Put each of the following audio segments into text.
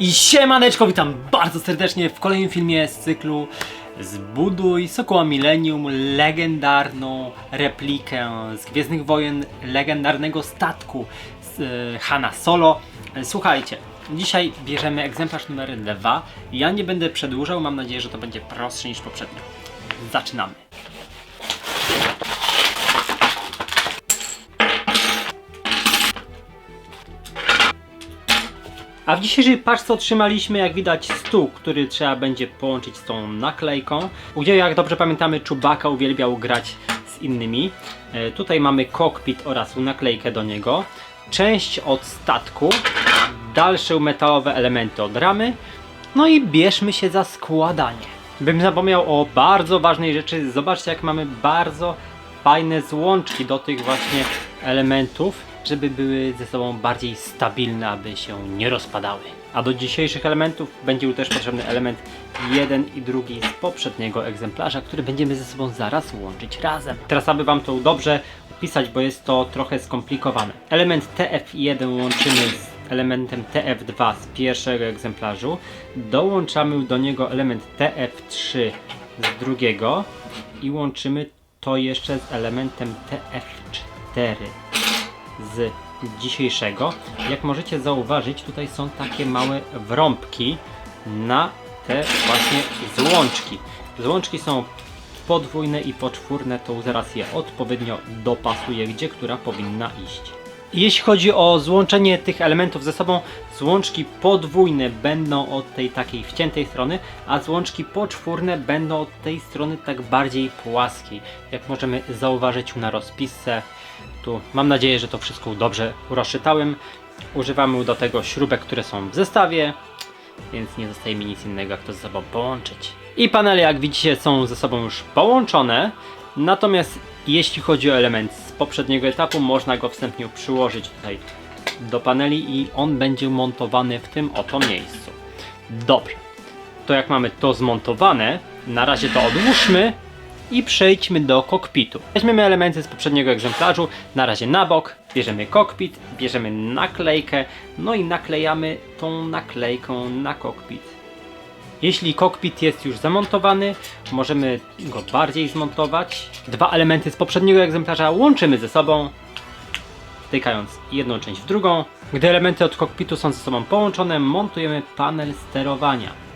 I siemaneczko, witam bardzo serdecznie w kolejnym filmie z cyklu Zbuduj Sokoła Millennium legendarną replikę z Gwiezdnych Wojen, legendarnego statku z e, Hanna Solo. E, Słuchajcie, dzisiaj bierzemy egzemplarz numer 2. Ja nie będę przedłużał, mam nadzieję, że to będzie prostsze niż poprzednio. Zaczynamy. A w dzisiejszej paczce otrzymaliśmy, jak widać, stół, który trzeba będzie połączyć z tą naklejką. Gdzie, jak dobrze pamiętamy, Czubaka uwielbiał grać z innymi. E, tutaj mamy kokpit oraz naklejkę do niego. Część od statku, dalsze metalowe elementy od ramy. No i bierzmy się za składanie. Bym zapomniał o bardzo ważnej rzeczy. Zobaczcie, jak mamy bardzo fajne złączki do tych właśnie elementów, żeby były ze sobą bardziej stabilne, aby się nie rozpadały. A do dzisiejszych elementów będzie też potrzebny element jeden i drugi z poprzedniego egzemplarza, który będziemy ze sobą zaraz łączyć razem. Teraz aby Wam to dobrze opisać, bo jest to trochę skomplikowane. Element TF1 łączymy z elementem TF2 z pierwszego egzemplarzu. Dołączamy do niego element TF3 z drugiego i łączymy to jeszcze z elementem TF4 z dzisiejszego. Jak możecie zauważyć, tutaj są takie małe wrąbki na te właśnie złączki. Złączki są podwójne i poczwórne, to zaraz je odpowiednio dopasuję, gdzie która powinna iść. Jeśli chodzi o złączenie tych elementów ze sobą, złączki podwójne będą od tej takiej wciętej strony, a złączki poczwórne będą od tej strony tak bardziej płaskiej. Jak możemy zauważyć na rozpisce, tu mam nadzieję, że to wszystko dobrze rozczytałem. Używamy do tego śrubek, które są w zestawie, więc nie zostaje mi nic innego jak to ze sobą połączyć. I panele jak widzicie są ze sobą już połączone, natomiast jeśli chodzi o element z poprzedniego etapu, można go wstępnie przyłożyć tutaj do paneli i on będzie montowany w tym oto miejscu. Dobrze, to jak mamy to zmontowane, na razie to odłóżmy i przejdźmy do kokpitu. Weźmiemy elementy z poprzedniego egzemplarzu, na razie na bok, bierzemy kokpit, bierzemy naklejkę, no i naklejamy tą naklejką na kokpit. Jeśli kokpit jest już zamontowany, możemy go bardziej zmontować. Dwa elementy z poprzedniego egzemplarza łączymy ze sobą, wtykając jedną część w drugą. Gdy elementy od kokpitu są ze sobą połączone, montujemy panel sterowania.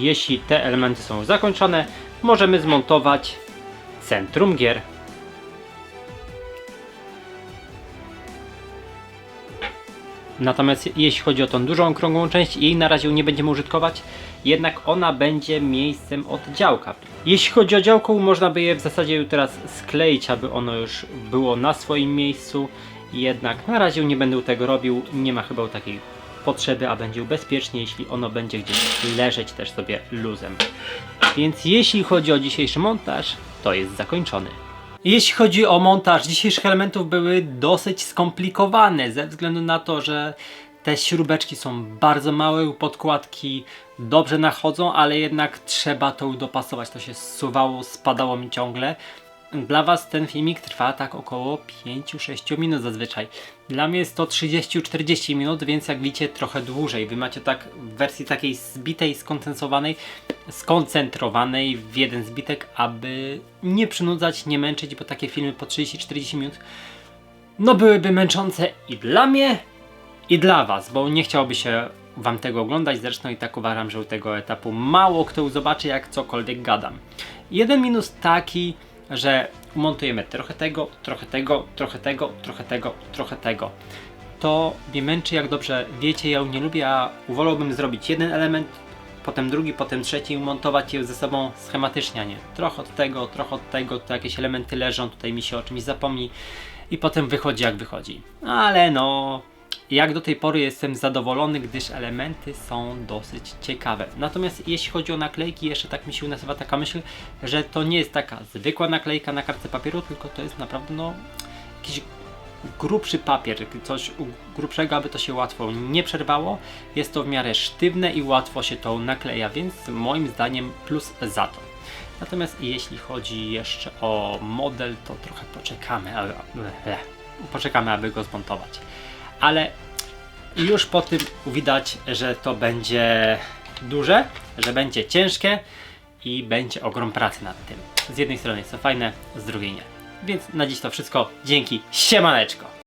Jeśli te elementy są zakończone, możemy zmontować centrum gier. Natomiast jeśli chodzi o tą dużą okrągłą część, jej na razie nie będziemy użytkować, jednak ona będzie miejscem od działka. Jeśli chodzi o działko, można by je w zasadzie teraz skleić, aby ono już było na swoim miejscu. Jednak na razie nie będę tego robił, nie ma chyba takiej potrzeby, a będzie bezpiecznie, jeśli ono będzie gdzieś leżeć też sobie luzem. Więc jeśli chodzi o dzisiejszy montaż, to jest zakończony. Jeśli chodzi o montaż, dzisiejszych elementów były dosyć skomplikowane ze względu na to, że te śrubeczki są bardzo małe, podkładki dobrze nachodzą, ale jednak trzeba to dopasować. To się zsuwało, spadało mi ciągle. Dla Was ten filmik trwa tak około 5-6 minut zazwyczaj. Dla mnie jest to 30-40 minut, więc jak widzicie trochę dłużej. Wy macie tak w wersji takiej zbitej, skondensowanej, skoncentrowanej w jeden zbitek, aby nie przynudzać, nie męczyć, bo takie filmy po 30-40 minut no byłyby męczące i dla mnie, i dla Was, bo nie chciałoby się Wam tego oglądać. Zresztą i tak uważam, że u tego etapu mało kto zobaczy, jak cokolwiek gadam. Jeden minus taki, że montujemy trochę tego, trochę tego, trochę tego, trochę tego, trochę tego. To mnie męczy, jak dobrze wiecie, ja nie lubię, a wolałbym zrobić jeden element, potem drugi, potem trzeci i montować je ze sobą schematycznie, a nie trochę od tego, trochę od tego, tu jakieś elementy leżą, tutaj mi się o czymś zapomni i potem wychodzi jak wychodzi. Ale no, jak do tej pory jestem zadowolony, gdyż elementy są dosyć ciekawe. Natomiast jeśli chodzi o naklejki, jeszcze tak mi się nasuwa taka myśl, że to nie jest taka zwykła naklejka na kartce papieru, tylko to jest naprawdę no jakiś grubszy papier, coś grubszego, aby to się łatwo nie przerwało. Jest to w miarę sztywne i łatwo się to nakleja, więc moim zdaniem plus za to. Natomiast jeśli chodzi jeszcze o model, to trochę poczekamy. ble. poczekamy, aby go zmontować. Ale już po tym widać, że to będzie duże, że będzie ciężkie i będzie ogrom pracy nad tym. Z jednej strony jest to fajne, z drugiej nie. Więc na dziś to wszystko. Dzięki, siemaneczko!